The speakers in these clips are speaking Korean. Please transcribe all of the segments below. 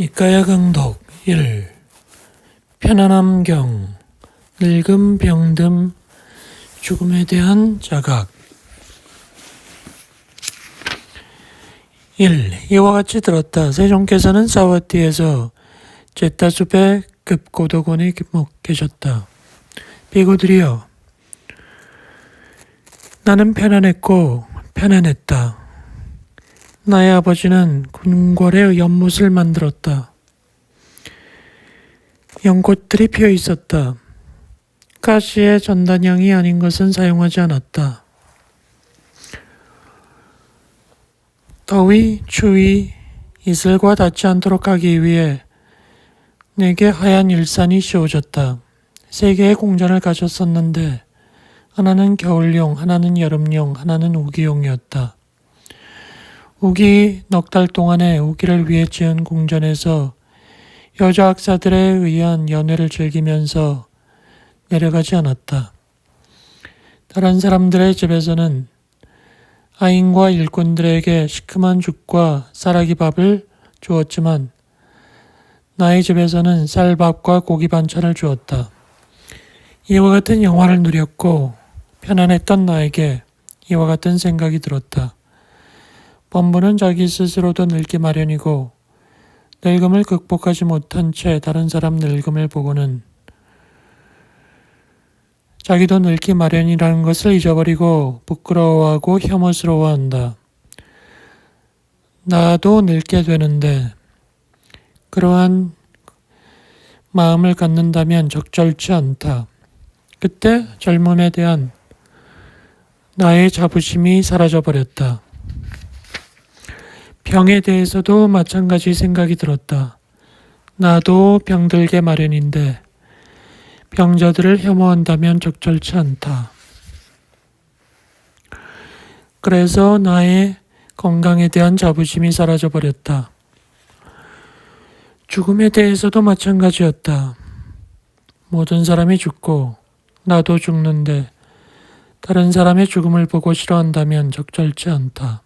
니까야 강독 1. 편안함 경 늙음 병듦 죽음에 대한 자각 1. 이와 같이 들었다. 세종께서는 사와띠에서 제타숲의 급고도곤에 계셨다. 비구들이여 나는 편안했고 편안했다. 나의 아버지는 궁궐의 연못을 만들었다. 연꽃들이 피어 있었다. 가시의 전단향이 아닌 것은 사용하지 않았다. 더위, 추위, 이슬과 닿지 않도록 하기 위해 내게 하얀 일산이 씌워졌다. 세 개의 공전을 가졌었는데 하나는 겨울용, 하나는 여름용, 하나는 우기용이었다. 우기 넉 달 동안에 우기를 위해 지은 궁전에서 여자 학사들에 의한 연애를 즐기면서 내려가지 않았다. 다른 사람들의 집에서는 아인과 일꾼들에게 시큼한 죽과 쌀아기 밥을 주었지만 나의 집에서는 쌀밥과 고기 반찬을 주었다. 이와 같은 영화를 누렸고 편안했던 나에게 이와 같은 생각이 들었다. 범부는 자기 스스로도 늙기 마련이고 늙음을 극복하지 못한 채 다른 사람 늙음을 보고는 자기도 늙기 마련이라는 것을 잊어버리고 부끄러워하고 혐오스러워한다. 나도 늙게 되는데 그러한 마음을 갖는다면 적절치 않다. 그때 젊음에 대한 나의 자부심이 사라져 버렸다. 병에 대해서도 마찬가지 생각이 들었다. 나도 병들게 마련인데 병자들을 혐오한다면 적절치 않다. 그래서 나의 건강에 대한 자부심이 사라져 버렸다. 죽음에 대해서도 마찬가지였다. 모든 사람이 죽고 나도 죽는데 다른 사람의 죽음을 보고 싫어한다면 적절치 않다.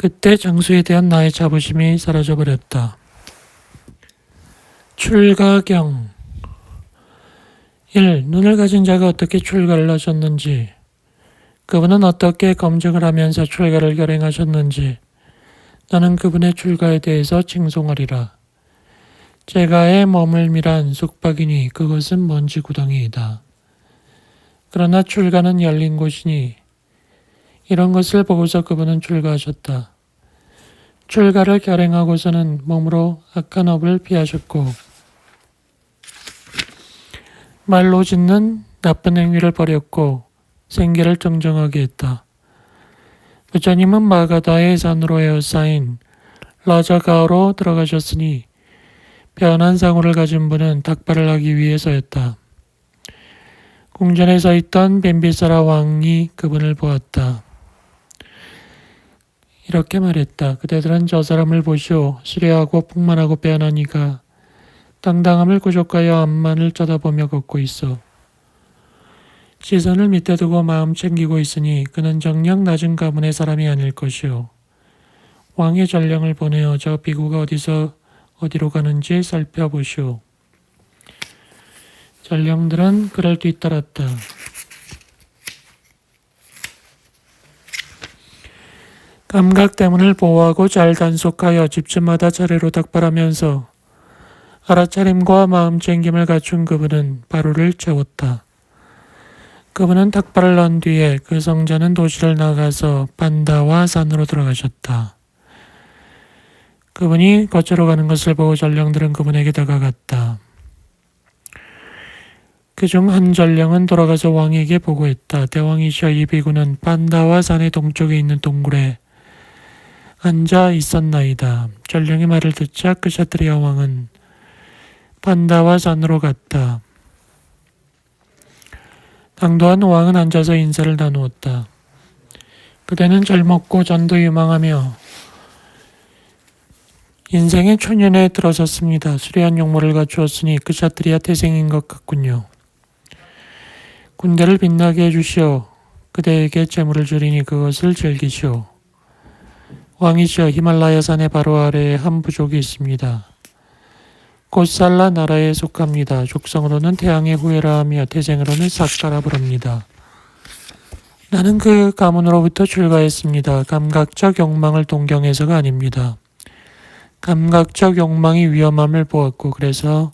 그때 장수에 대한 나의 자부심이 사라져 버렸다. 출가경 1. 눈을 가진 자가 어떻게 출가를 하셨는지 그분은 어떻게 검증을 하면서 출가를 결행하셨는지 나는 그분의 출가에 대해서 칭송하리라. 제가의 머물미란 숙박이니 그것은 먼지 구덩이이다. 그러나 출가는 열린 곳이니 이런 것을 보고서 그분은 출가하셨다. 출가를 결행하고서는 몸으로 악한 업을 피하셨고 말로 짓는 나쁜 행위를 버렸고 생계를 정정하게 했다. 부처님은 마가다의 산으로 에어싸인 라자가오로 들어가셨으니 변한 상호를 가진 분은 닭발을 하기 위해서였다. 궁전에 서 있던 뱀비사라 왕이 그분을 보았다. 이렇게 말했다. 그대들은 저 사람을 보시오. 수려하고 풍만하고 빼어난 이가 당당함을 구족하여 앞만을 쳐다보며 걷고 있어. 시선을 밑에 두고 마음 챙기고 있으니 그는 정녕 낮은 가문의 사람이 아닐 것이오. 왕의 전령을 보내어 저 비구가 어디서 어디로 가는지 살펴보시오. 전령들은 그를 뒤따랐다. 감각 때문을 보호하고 잘 단속하여 집집마다 차례로 닭발하면서 알아차림과 마음 챙김을 갖춘 그분은 바로를 채웠다. 그분은 닭발을 넣은 뒤에 그 성자는 도시를 나가서 반다와 산으로 들어가셨다. 그분이 거처로 가는 것을 보고 전령들은 그분에게 다가갔다. 그 중 한 전령은 돌아가서 왕에게 보고했다. 대왕이시여 이 비구는 반다와 산의 동쪽에 있는 동굴에 앉아 있었나이다. 전령의 말을 듣자 크샤트리아 왕은 반다와 산으로 갔다. 당도한 왕은 앉아서 인사를 나누었다. 그대는 젊었고 전도 유망하며 인생의 초년에 들어섰습니다. 수려한 용모를 갖추었으니 크샤트리아 태생인 것 같군요. 군대를 빛나게 해주시오. 그대에게 재물을 주리니 그것을 즐기시오. 왕이시여 히말라야 산의 바로 아래에 한 부족이 있습니다. 곧 살라 나라에 속합니다. 족성으로는 태양의 후예라 하며 태생으로는 삭가라 부릅니다. 나는 그 가문으로부터 출가했습니다. 감각적 욕망을 동경해서가 아닙니다. 감각적 욕망이 위험함을 보았고 그래서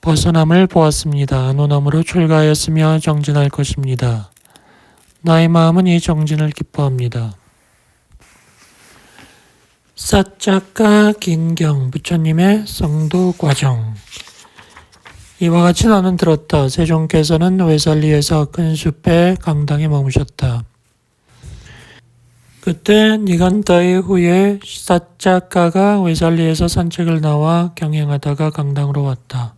벗어남을 보았습니다. 안온함으로 출가하였으며 정진할 것입니다. 나의 마음은 이 정진을 기뻐합니다. 사자가 긴경 부처님의 성도 과정 이와 같이 나는 들었다. 세종께서는 외살리에서 큰 숲의 강당에 머무셨다. 그때 니간다의 후에 사자가가 외살리에서 산책을 나와 경행하다가 강당으로 왔다.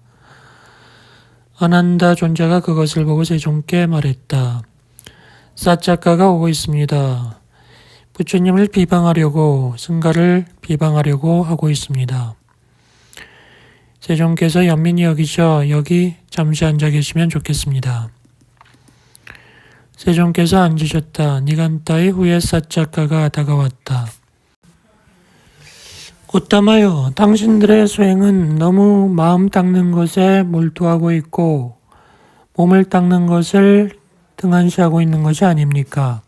아난다 존자가 그것을 보고 세종께 말했다. 사자가가 오고 있습니다. 부처님을 비방하려고 승가를 비방하려고 하고 있습니다. 세종께서 연민이 여기셔 여기 잠시 앉아 계시면 좋겠습니다. 세종께서 앉으셨다. 니간타의 후에 사자가가 다가왔다. 꽃담아요. 당신들의 수행은 너무 마음 닦는 것에 몰두하고 있고 몸을 닦는 것을 등한시하고 있는 것이 아닙니까?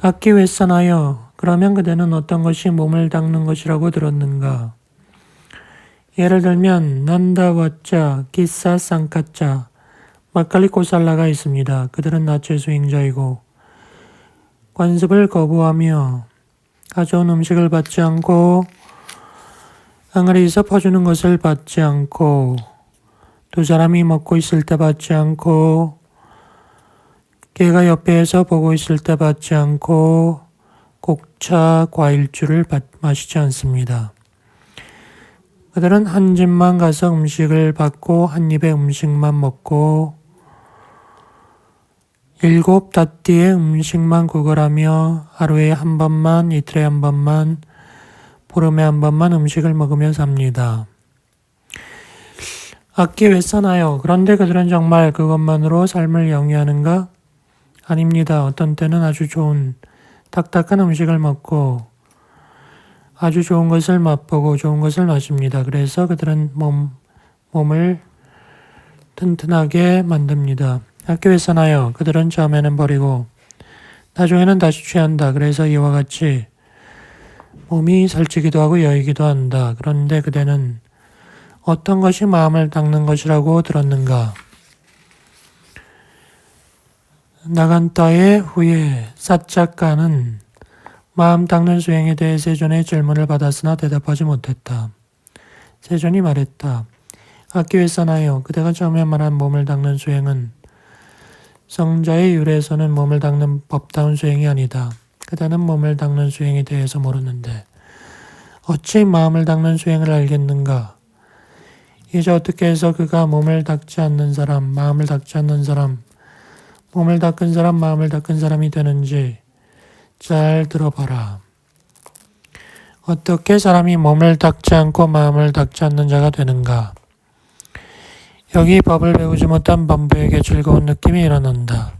악기 왜 써나요? 그러면 그대는 어떤 것이 몸을 닦는 것이라고 들었는가? 예를 들면 난다와자, 기사 쌍카자, 막갈리 고살라가 있습니다. 그들은 나체 수행자이고 관습을 거부하며 가져온 음식을 받지 않고 항아리에서 퍼주는 것을 받지 않고 두 사람이 먹고 있을 때 받지 않고 개가 옆에서 보고 있을 때 받지 않고 곡차 과일주를 받, 마시지 않습니다. 그들은 한 집만 가서 음식을 받고 한 입의 음식만 먹고 일곱 닷띠의 음식만 구걸하며 하루에 한 번만 이틀에 한 번만 보름에 한 번만 음식을 먹으며 삽니다. 악기 왜 써나요? 그런데 그들은 정말 그것만으로 삶을 영위하는가? 아닙니다. 어떤 때는 아주 좋은 딱딱한 음식을 먹고 아주 좋은 것을 맛보고 좋은 것을 마십니다. 그래서 그들은 몸, 몸을 튼튼하게 만듭니다. 학교에 서 나요. 그들은 처음에는 버리고 나중에는 다시 취한다. 그래서 이와 같이 몸이 살찌기도 하고 여이기도 한다. 그런데 그대는 어떤 것이 마음을 닦는 것이라고 들었는가? 나간 따의 후에 사짝가는 마음 닦는 수행에 대해 세존의 질문을 받았으나 대답하지 못했다. 세존이 말했다. 학교에 써나요. 그대가 처음에 말한 몸을 닦는 수행은 성자의 유래에서는 몸을 닦는 법다운 수행이 아니다. 그대는 몸을 닦는 수행에 대해서 모르는데 어찌 마음을 닦는 수행을 알겠는가? 이제 어떻게 해서 그가 몸을 닦지 않는 사람, 마음을 닦지 않는 사람, 몸을 닦은 사람, 마음을 닦은 사람이 되는지 잘 들어봐라. 어떻게 사람이 몸을 닦지 않고 마음을 닦지 않는 자가 되는가? 여기 법을 배우지 못한 범부에게 즐거운 느낌이 일어난다.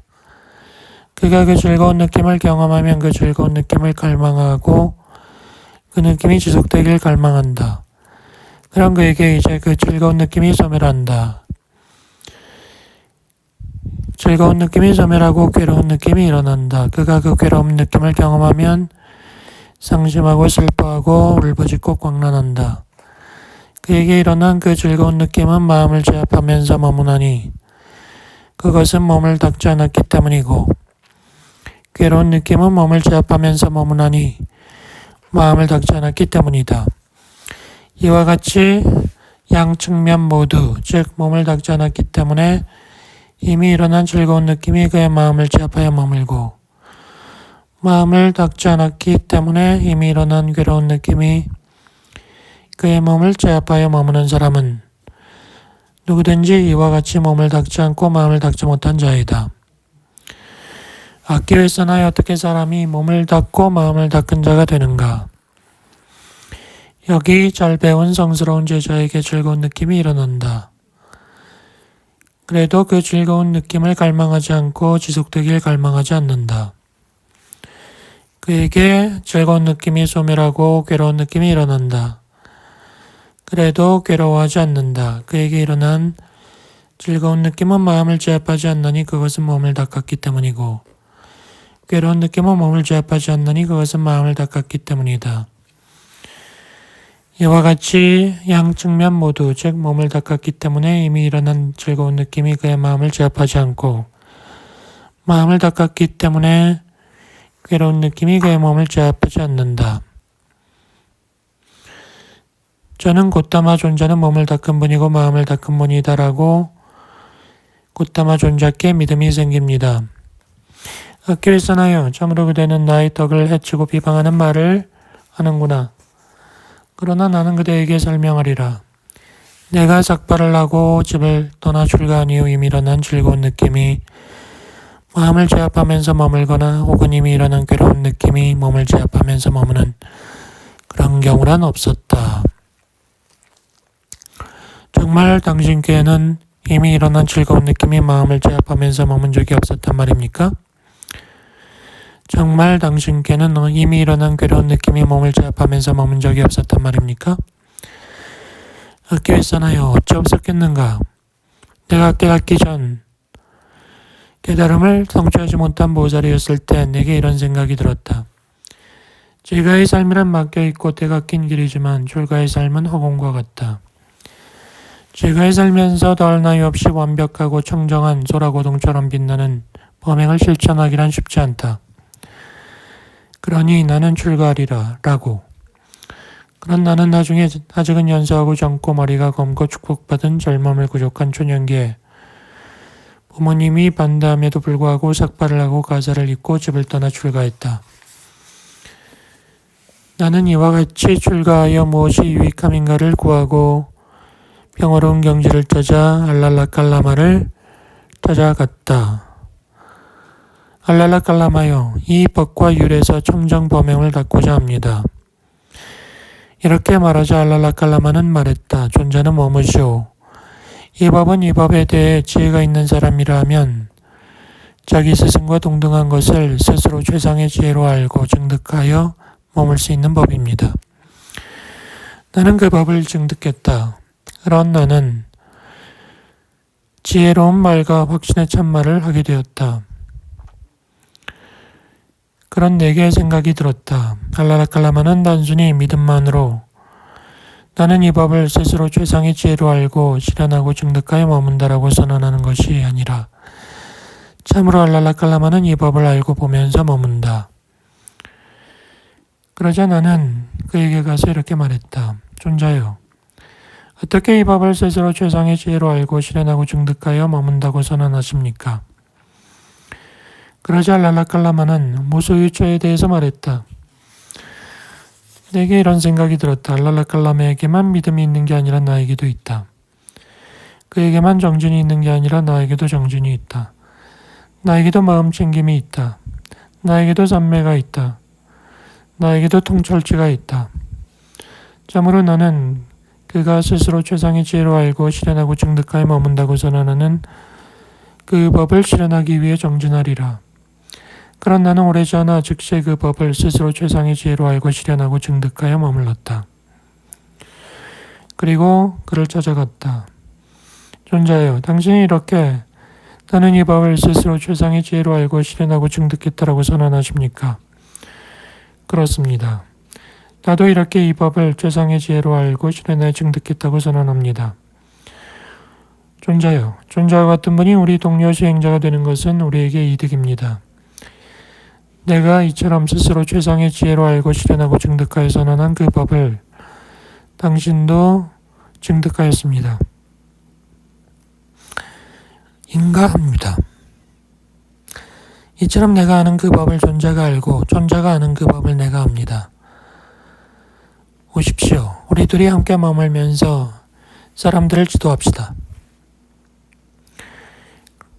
그가 그 즐거운 느낌을 경험하면 그 즐거운 느낌을 갈망하고 그 느낌이 지속되길 갈망한다. 그럼 그에게 이제 그 즐거운 느낌이 소멸한다. 즐거운 느낌이 소멸하고 괴로운 느낌이 일어난다. 그가 그 괴로운 느낌을 경험하면 상심하고 슬퍼하고 울부짖고 광란한다. 그에게 일어난 그 즐거운 느낌은 마음을 제압하면서 머무나니 그것은 몸을 닦지 않았기 때문이고 괴로운 느낌은 몸을 제압하면서 머무나니 마음을 닦지 않았기 때문이다. 이와 같이 양측면 모두 즉 몸을 닦지 않았기 때문에 이미 일어난 즐거운 느낌이 그의 마음을 제압하여 머물고 마음을 닦지 않았기 때문에 이미 일어난 괴로운 느낌이 그의 몸을 제압하여 머무는 사람은 누구든지 이와 같이 몸을 닦지 않고 마음을 닦지 못한 자이다. 악기를 써나여 어떻게 사람이 몸을 닦고 마음을 닦은 자가 되는가? 여기 잘 배운 성스러운 제자에게 즐거운 느낌이 일어난다. 그래도 그 즐거운 느낌을 갈망하지 않고 지속되길 갈망하지 않는다. 그에게 즐거운 느낌이 소멸하고 괴로운 느낌이 일어난다. 그래도 괴로워하지 않는다. 그에게 일어난 즐거운 느낌은 마음을 제압하지 않나니 그것은 몸을 닦았기 때문이고 괴로운 느낌은 몸을 제압하지 않나니 그것은 마음을 닦았기 때문이다. 이와 같이 양측면 모두 즉 몸을 닦았기 때문에 이미 일어난 즐거운 느낌이 그의 마음을 제압하지 않고 마음을 닦았기 때문에 괴로운 느낌이 그의 몸을 제압하지 않는다. 저는 곧다마 존재는 몸을 닦은 분이고 마음을 닦은 분이다라고 곧다마 존재께 믿음이 생깁니다. 학교에서나요. 참으로 그대는 나의 덕을 해치고 비방하는 말을 하는구나. 그러나 나는 그대에게 설명하리라. 내가 삭발을 하고 집을 떠나 출가한 이후 이미 일어난 즐거운 느낌이 마음을 제압하면서 머물거나 혹은 이미 일어난 괴로운 느낌이 몸을 제압하면서 머무는 그런 경우란 없었다. 정말 당신께는 이미 일어난 즐거운 느낌이 마음을 제압하면서 머문 적이 없었단 말입니까? 정말 당신께는 이미 일어난 괴로운 느낌이 몸을 제압하면서 머문 적이 없었단 말입니까? 학교에서나요 어찌 없었겠는가? 내가 깨닫기 전 깨달음을 성취하지 못한 보살이었을 때 내게 이런 생각이 들었다. 제가의 삶이란 막혀있고 때가 낀 길이지만 출가의 삶은 허공과 같다. 제가의 살면서 더할 나위 없이 완벽하고 청정한 소라고동처럼 빛나는 범행을 실천하기란 쉽지 않다. 그러니 나는 출가하리라 라고. 그런 나는 나중에 아직은 연소하고 젊고 머리가 검고 축복받은 젊음을 부족한 초년기에 부모님이 반대함에도 불구하고 삭발을 하고 가사를 입고 집을 떠나 출가했다. 나는 이와 같이 출가하여 무엇이 유익함인가를 구하고 평화로운 경지를 찾아 알랄라칼라마를 찾아갔다. 알랄라칼라마요, 이 법과 율에서 청정 범행을 닫고자 합니다. 이렇게 말하자 알랄라칼라마는 말했다. 존재는 머무시오. 이 법은 이 법에 대해 지혜가 있는 사람이라면 자기 스승과 동등한 것을 스스로 최상의 지혜로 알고 증득하여 머물 수 있는 법입니다. 나는 그 법을 증득했다. 그런 나는 지혜로운 말과 확신의 참말을 하게 되었다. 그런 내게 생각이 들었다. 알라라칼라마는 단순히 믿음만으로 나는 이 법을 스스로 최상의 지혜로 알고 실현하고 증득하여 머문다라고 선언하는 것이 아니라 참으로 알랄라칼라마는 이 법을 알고 보면서 머문다. 그러자 나는 그에게 가서 이렇게 말했다. 존자요. 어떻게 이 법을 스스로 최상의 지혜로 알고 실현하고 증득하여 머문다고 선언하십니까? 그러자 랄라칼라마는 무소유처에 대해서 말했다. 내게 이런 생각이 들었다. 랄라칼라마에게만 믿음이 있는 게 아니라 나에게도 있다. 그에게만 정진이 있는 게 아니라 나에게도 정진이 있다. 나에게도 마음 챙김이 있다. 나에게도 산매가 있다. 나에게도 통찰치가 있다. 참으로 나는 그가 스스로 최상의 지혜로 알고 실현하고 증득하여 머문다고 선언하는 그 법을 실현하기 위해 정진하리라. 그런 나는 오래전에 즉시 그 법을 스스로 최상의 지혜로 알고 실현하고 증득하여 머물렀다. 그리고 그를 찾아갔다. 존자여, 당신이 이렇게 나는 이 법을 스스로 최상의 지혜로 알고 실현하고 증득했다라고 선언하십니까? 그렇습니다. 나도 이렇게 이 법을 최상의 지혜로 알고 실현해 증득했다고 선언합니다. 존자요. 존자와 같은 분이 우리 동료 수행자가 되는 것은 우리에게 이득입니다. 내가 이처럼 스스로 최상의 지혜로 알고 실현하고 증득하여 선언한 그 법을 당신도 증득하였습니다. 인가합니다. 이처럼 내가 아는 그 법을 존재가 알고 존재가 아는 그 법을 내가 압니다. 오십시오. 우리 둘이 함께 머물면서 사람들을 지도합시다.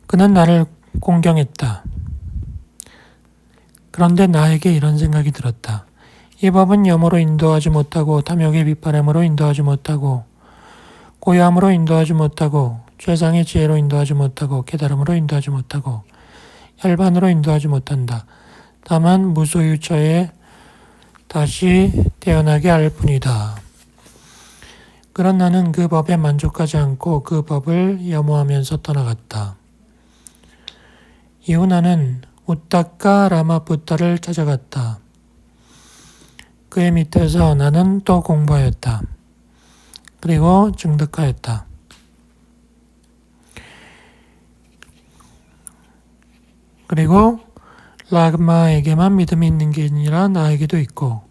그는 나를 공경했다. 그런데 나에게 이런 생각이 들었다. 이 법은 염으로 인도하지 못하고 탐욕의 빗바람으로 인도하지 못하고 고요함으로 인도하지 못하고 최상의 지혜로 인도하지 못하고 깨달음으로 인도하지 못하고 혈반으로 인도하지 못한다. 다만 무소유처에 다시 태어나게 할 뿐이다. 그런 나는 그 법에 만족하지 않고 그 법을 염호하면서 떠나갔다. 이후 나는 우타카 라마푸타를 찾아갔다. 그의 밑에서 나는 또 공부하였다. 그리고 증득하였다. 그리고 라그마에게만 믿음이 있는 게 아니라 나에게도 있고,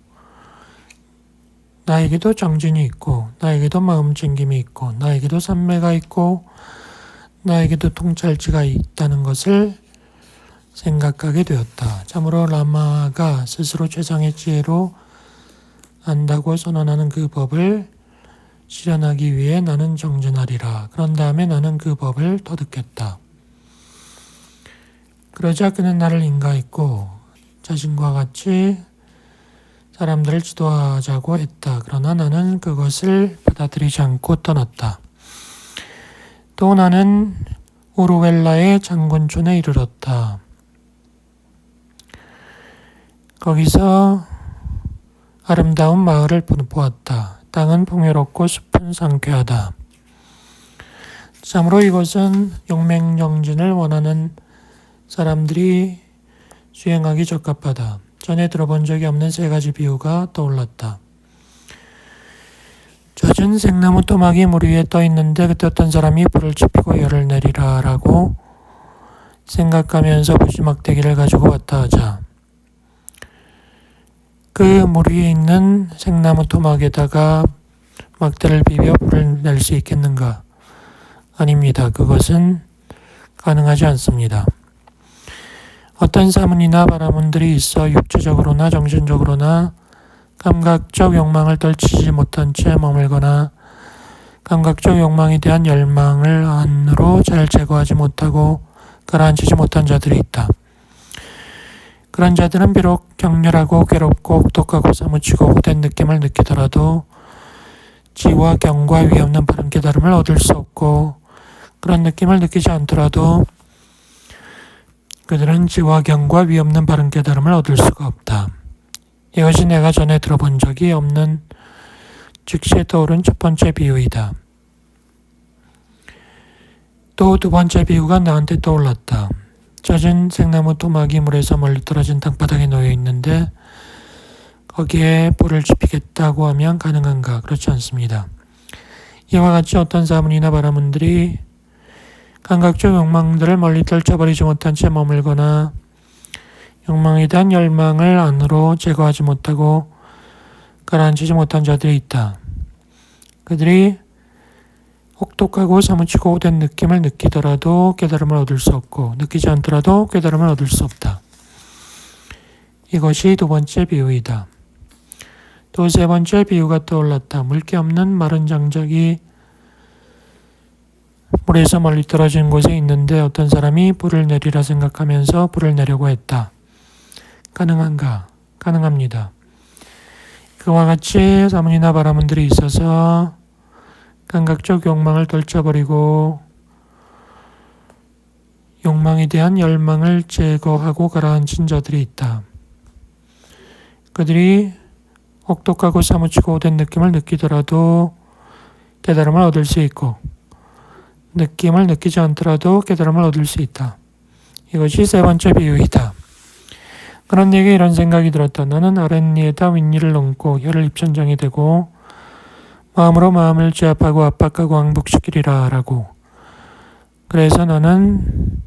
나에게도 정진이 있고, 나에게도 마음 챙김이 있고, 나에게도 산매가 있고, 나에게도 통찰지가 있다는 것을 생각하게 되었다. 참으로 라마가 스스로 최상의 지혜로 안다고 선언하는 그 법을 실현하기 위해 나는 정진하리라. 그런 다음에 나는 그 법을 터득했다. 그러자 그는 나를 인가했고 자신과 같이 사람들을 지도하자고 했다. 그러나 나는 그것을 받아들이지 않고 떠났다. 또 나는 우루웰라의 장군촌에 이르렀다. 거기서 아름다운 마을을 보았다. 땅은 풍요롭고 숲은 상쾌하다. 참으로 이것은 용맹정진을 원하는 사람들이 수행하기 적합하다. 전에 들어본 적이 없는 세 가지 비유가 떠올랐다. 젖은 생나무 토막이 물 위에 떠 있는데 그때 어떤 사람이 불을 지피고 열을 내리라 라고 생각하면서 부시막대기를 가지고 왔다 하자. 그 물 위에 있는 생나무 토막에다가 막대를 비벼 불을 낼 수 있겠는가? 아닙니다. 그것은 가능하지 않습니다. 어떤 사문이나 바라문들이 있어 육체적으로나 정신적으로나 감각적 욕망을 떨치지 못한 채 머물거나 감각적 욕망에 대한 열망을 안으로 잘 제거하지 못하고 가라앉히지 못한 자들이 있다. 그런 자들은 비록 격렬하고 괴롭고 혹독하고 사무치고 호된 느낌을 느끼더라도 지와 경과 위 없는 바른 깨달음을 얻을 수 없고 그런 느낌을 느끼지 않더라도 그들은 지와 경과 위 없는 바른 깨달음을 얻을 수가 없다. 이것이 내가 전에 들어본 적이 없는 즉시에 떠오른 첫 번째 비유이다. 또 두 번째 비유가 나한테 떠올랐다. 젖은 생나무 토막이 물에서 멀리 떨어진 땅바닥에 놓여 있는데 거기에 불을 지피겠다고 하면 가능한가? 그렇지 않습니다. 이와 같이 어떤 사문이나 바라문들이 감각적 욕망들을 멀리 떨쳐버리지 못한 채 머물거나 욕망에 대한 열망을 안으로 제거하지 못하고 가라앉히지 못한 자들이 있다. 그들이 혹독하고 사무치고 호된 느낌을 느끼더라도 깨달음을 얻을 수 없고 느끼지 않더라도 깨달음을 얻을 수 없다. 이것이 두 번째 비유이다. 또 세 번째 비유가 떠올랐다. 물기 없는 마른 장작이 물에서 멀리 떨어진 곳에 있는데 어떤 사람이 불을 내리라 생각하면서 불을 내려고 했다. 가능한가? 가능합니다. 그와 같이 사문이나 바라문들이 있어서 감각적 욕망을 떨쳐버리고 욕망에 대한 열망을 제거하고 가라앉힌 자들이 있다. 그들이 혹독하고 사무치고 오된 느낌을 느끼더라도 깨달음을 얻을 수 있고 느낌을 느끼지 않더라도 깨달음을 얻을 수 있다. 이것이 세 번째 비유이다. 그런 내게 이런 생각이 들었다. 나는 아랫니에다 윗니를 얹고 혀를 입천장이 되고 마음으로 마음을 제압하고 압박하고 왕복시키리라 라고. 그래서 나는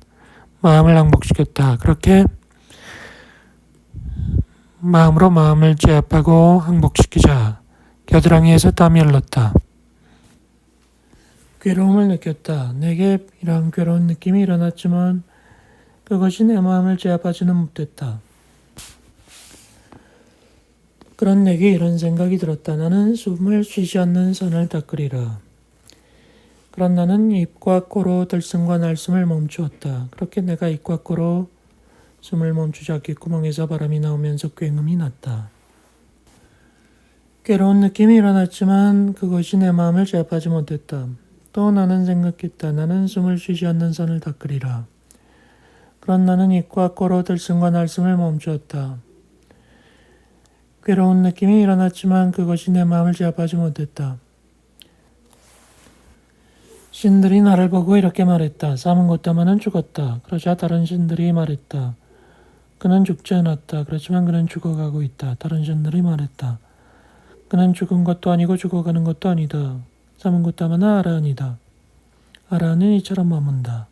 마음을 항복시켰다. 그렇게 마음으로 마음을 제압하고 항복시키자. 겨드랑이에서 땀이 흘렀다. 괴로움을 느꼈다. 내게 이런 괴로운 느낌이 일어났지만 그것이 내 마음을 제압하지는 못했다. 그런 내게 이런 생각이 들었다. 나는 숨을 쉬지 않는 선을 닦으리라. 그런 나는 입과 코로 들숨과 날숨을 멈추었다. 그렇게 내가 입과 코로 숨을 멈추자 귓구멍에서 바람이 나오면서 괭음이 났다. 괴로운 느낌이 일어났지만 그것이 내 마음을 제압하지 못했다. 또 나는 생각했다. 나는 숨을 쉬지 않는 선을 닦으리라. 그런 나는 입과 코로 들숨과 날숨을 멈추었다. 괴로운 느낌이 일어났지만 그것이 내 마음을 제압하지 못했다. 신들이 나를 보고 이렇게 말했다. 삶은 것다마는 죽었다. 그러자 다른 신들이 말했다. 그는 죽지 않았다. 그렇지만 그는 죽어가고 있다. 다른 신들이 말했다. 그는 죽은 것도 아니고 죽어가는 것도 아니다. 삶은 것다마는 아라한이다. 아라한은 이처럼 머문다.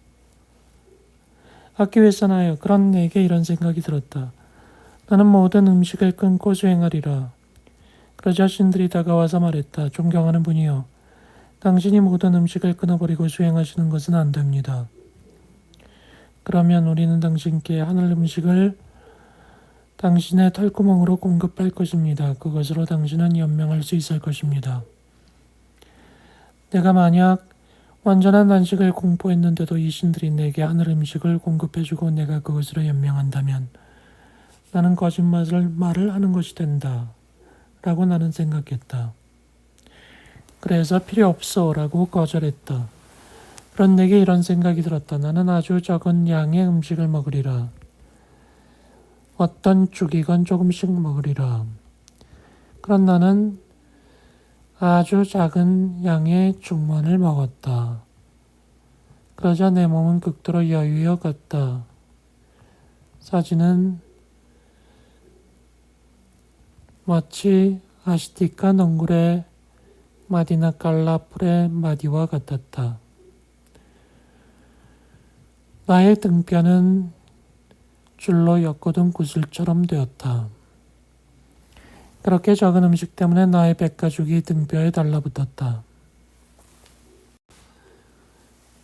악기 웨사나여 그런 내게 이런 생각이 들었다. 나는 모든 음식을 끊고 수행하리라. 그러자 신들이 다가와서 말했다. 존경하는 분이여. 당신이 모든 음식을 끊어버리고 수행하시는 것은 안 됩니다. 그러면 우리는 당신께 하늘 음식을 당신의 털구멍으로 공급할 것입니다. 그것으로 당신은 연명할 수 있을 것입니다. 내가 만약 완전한 단식을 공포했는데도 이 신들이 내게 하늘 음식을 공급해주고 내가 그것으로 연명한다면 나는 거짓말을 말을 하는 것이 된다. 라고 나는 생각했다. 그래서 필요 없어 라고 거절했다. 그런 내게 이런 생각이 들었다. 나는 아주 적은 양의 음식을 먹으리라. 어떤 죽이건 조금씩 먹으리라. 그런 나는 아주 작은 양의 죽만을 먹었다. 그러자 내 몸은 극도로 여유여 갔다. 사진은 마치 아시티카 넝굴의 마디나 깔라풀의 마디와 같았다. 나의 등뼈는 줄로 엮어둔 구슬처럼 되었다. 그렇게 적은 음식 때문에 나의 백가죽이 등뼈에 달라붙었다.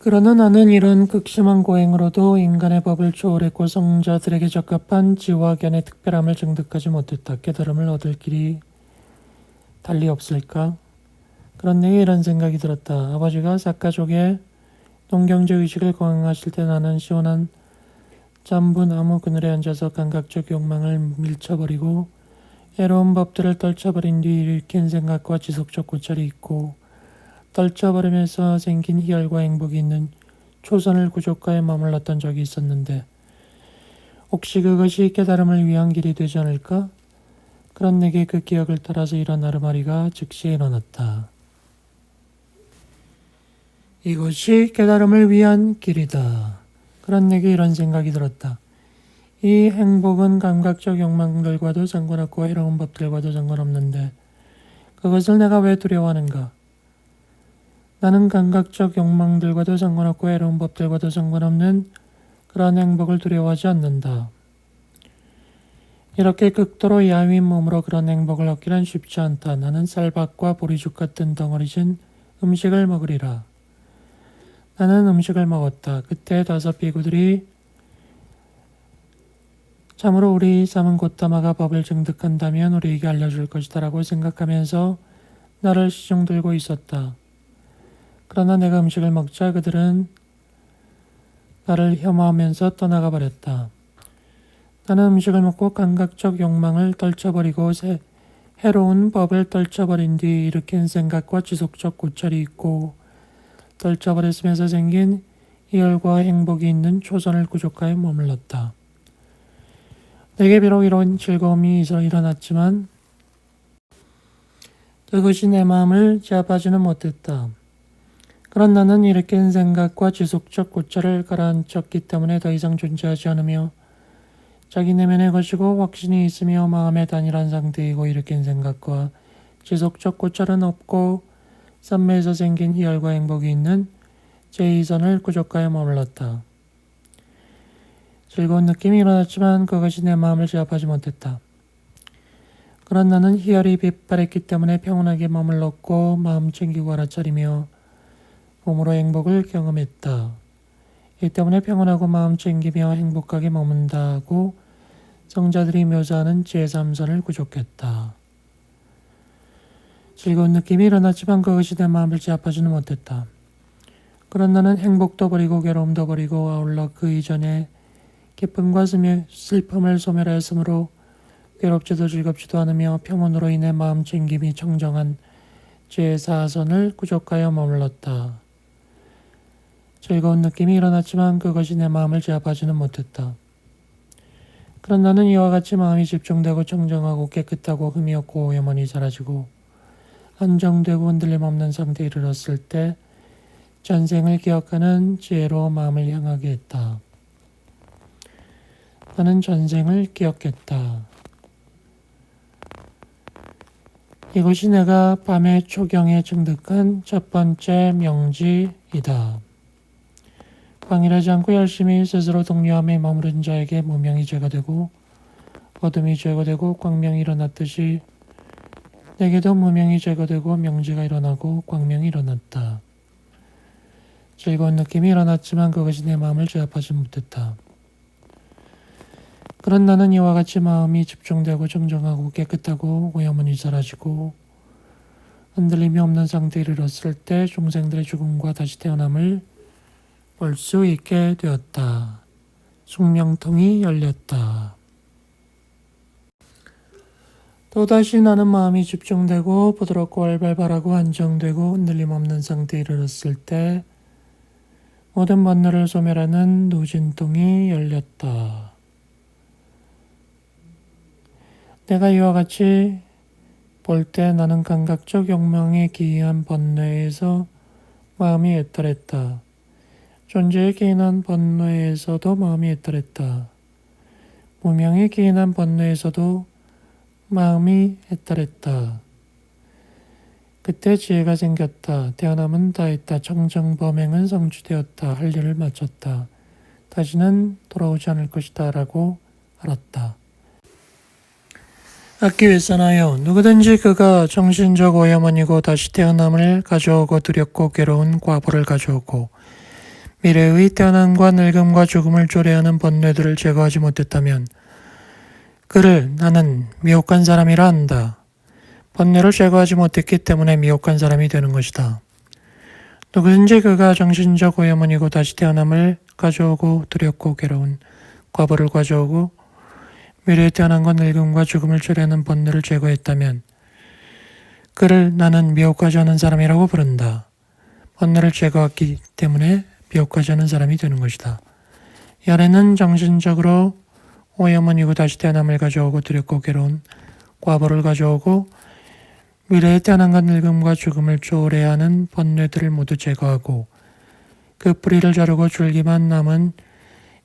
그러나 나는 이런 극심한 고행으로도 인간의 법을 초월했고 성자들에게 적합한 지화견의 특별함을 증득하지 못했다. 깨달음을 얻을 길이 달리 없을까? 그런 내게 이런 생각이 들었다. 아버지가 사가족의 농경제 의식을 거행하실 때 나는 시원한 짬부 나무 그늘에 앉아서 감각적 욕망을 밀쳐버리고 애로운 법들을 떨쳐버린 뒤 일으킨 생각과 지속적 고찰이 있고 떨쳐버리면서 생긴 희열과 행복이 있는 초선을 구조가에 머물렀던 적이 있었는데 혹시 그것이 깨달음을 위한 길이 되지 않을까? 그런 내게 그 기억을 따라서 이런 아르마리가 즉시 일어났다. 이것이 깨달음을 위한 길이다. 그런 내게 이런 생각이 들었다. 이 행복은 감각적 욕망들과도 상관없고 해로운 법들과도 상관없는데 그것을 내가 왜 두려워하는가? 나는 감각적 욕망들과도 상관없고 해로운 법들과도 상관없는 그러한 행복을 두려워하지 않는다. 이렇게 극도로 야윈 몸으로 그런 행복을 얻기란 쉽지 않다. 나는 쌀밥과 보리죽 같은 덩어리진 음식을 먹으리라. 나는 음식을 먹었다. 그때 다섯 비구들이 참으로 우리 삶은 곧다마가 법을 증득한다면 우리에게 알려줄 것이다라고 생각하면서 나를 시중 들고 있었다. 그러나 내가 음식을 먹자 그들은 나를 혐오하면서 떠나가 버렸다. 나는 음식을 먹고 감각적 욕망을 떨쳐버리고 새, 해로운 법을 떨쳐버린 뒤 일으킨 생각과 지속적 고찰이 있고 떨쳐버렸으면서 생긴 희열과 행복이 있는 초선을 구족하에 머물렀다. 내게 비록 이런 즐거움이 있어 일어났지만 그것이 내 마음을 제압하지는 못했다. 그런 나는 일으킨 생각과 지속적 고찰을 가라앉혔기 때문에 더 이상 존재하지 않으며 자기 내면의 것이고 확신이 있으며 마음의 단일한 상태이고 일으킨 생각과 지속적 고찰은 없고 썸매에서 생긴 희열과 행복이 있는 제2선을 구족하에 머물렀다. 즐거운 느낌이 일어났지만 그것이 내 마음을 제압하지 못했다. 그런 나는 희열이 빛발했기 때문에 평온하게 머물렀고 마음 챙기고 알아차리며 몸으로 행복을 경험했다. 이 때문에 평온하고 마음 챙기며 행복하게 머문다고 성자들이 묘사하는 제3선을 구족했다. 즐거운 느낌이 일어났지만 그것이 내 마음을 제압하지는 못했다. 그런 나는 행복도 버리고 괴로움도 버리고 아울러 그 이전에 기쁨과 슬픔을 소멸하였으므로 괴롭지도 즐겁지도 않으며 평온으로 인해 마음 챙김이 청정한 제4선을 구족하여 머물렀다. 즐거운 느낌이 일어났지만 그것이 내 마음을 제압하지는 못했다. 그런 나는 이와 같이 마음이 집중되고 청정하고 깨끗하고 흠이 없고 오염원이 사라지고 안정되고 흔들림 없는 상태에 이르렀을 때 전생을 기억하는 지혜로 마음을 향하게 했다. 나는 전생을 기억했다. 이것이 내가 밤의 초경에 증득한 첫 번째 명지이다. 방일하지 않고 열심히 스스로 독려함에 머무른 자에게 무명이 죄가 되고 어둠이 죄가 되고 광명이 일어났듯이 내게도 무명이 죄가 되고 명제가 일어나고 광명이 일어났다. 즐거운 느낌이 일어났지만 그것이 내 마음을 제압하지 못했다. 그런 나는 이와 같이 마음이 집중되고 정정하고 깨끗하고 오염원이 사라지고 흔들림이 없는 상태에 이르렀을 때 중생들의 죽음과 다시 태어남을 볼 수 있게 되었다. 숙명통이 열렸다. 또다시 나는 마음이 집중되고 부드럽고 활발하고 안정되고 흔들림 없는 상태에 이르렀을 때 모든 번뇌를 소멸하는 누진통이 열렸다. 내가 이와 같이 볼 때 나는 감각적 욕망에 기이한 번뇌에서 마음이 애떨했다. 존재에 기인한 번뇌에서도 마음이 애떨했다. 무명에 기인한 번뇌에서도 마음이 애떨했다. 그때 지혜가 생겼다. 태어남은 다했다. 청정 범행은 성취되었다. 할 일을 마쳤다. 다시는 돌아오지 않을 것이다. 라고 알았다. 악기 윗사나요. 누구든지 그가 정신적 오염원이고 다시 태어남을 가져오고 두렵고 괴로운 과보를 가져오고 미래의 태어남과 늙음과 죽음을 초래하는 번뇌들을 제거하지 못했다면 그를 나는 미혹한 사람이라 한다. 번뇌를 제거하지 못했기 때문에 미혹한 사람이 되는 것이다. 누구든지 그가 정신적 오염원이고 다시 태어남을 가져오고 두렵고 괴로운 과보를 가져오고 미래에 태어난 건 늙음과 죽음을 초래하는 번뇌를 제거했다면 그를 나는 미혹하지 않은 사람이라고 부른다. 번뇌를 제거했기 때문에 미혹하지 않은 사람이 되는 것이다. 이 아래는 정신적으로 오염원이고 다시 태어남을 가져오고 두렵고 괴로운 과보를 가져오고 미래에 태어난 건 늙음과 죽음을 초래하는 번뇌들을 모두 제거하고 그 뿌리를 자르고 줄기만 남은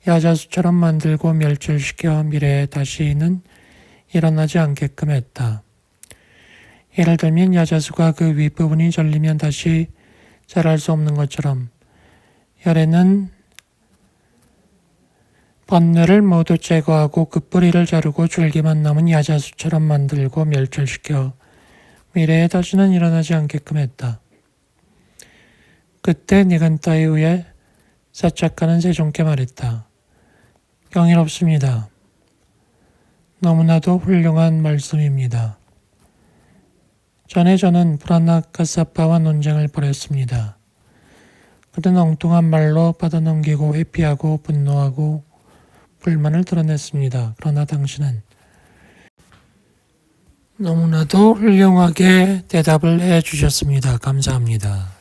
야자수처럼 만들고 멸절시켜 미래에 다시는 일어나지 않게끔 했다. 예를 들면 야자수가 그 윗부분이 절리면 다시 자랄 수 없는 것처럼 열에는 번뇌를 모두 제거하고 그 뿌리를 자르고 줄기만 남은 야자수처럼 만들고 멸절시켜 미래에 다시는 일어나지 않게끔 했다. 그때 니간타에 의해 사착하는 세종께 말했다. 경이롭습니다. 너무나도 훌륭한 말씀입니다. 전에 저는 브라나카사파와 논쟁을 벌였습니다. 그는 엉뚱한 말로 받아넘기고 회피하고 분노하고 불만을 드러냈습니다. 그러나 당신은 너무나도 훌륭하게 대답을 해 주셨습니다. 감사합니다.